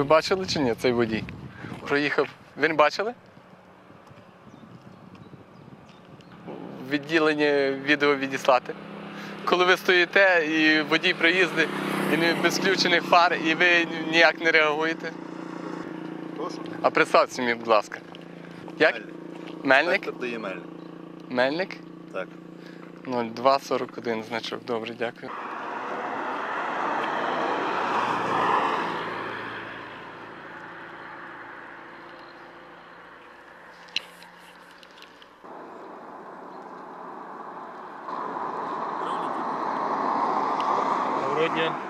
Ви бачили чи ні цей водій? Проїхав. Ви не бачили? Відділення відео відіслати. Коли ви стоїте і водій проїздить, і не без включених фар, і ви ніяк не реагуєте. А представте мені, будь ласка. Як? Мельник? Мельник. Мельник? Так. 0241 значок. Добре, дякую. Good, yeah.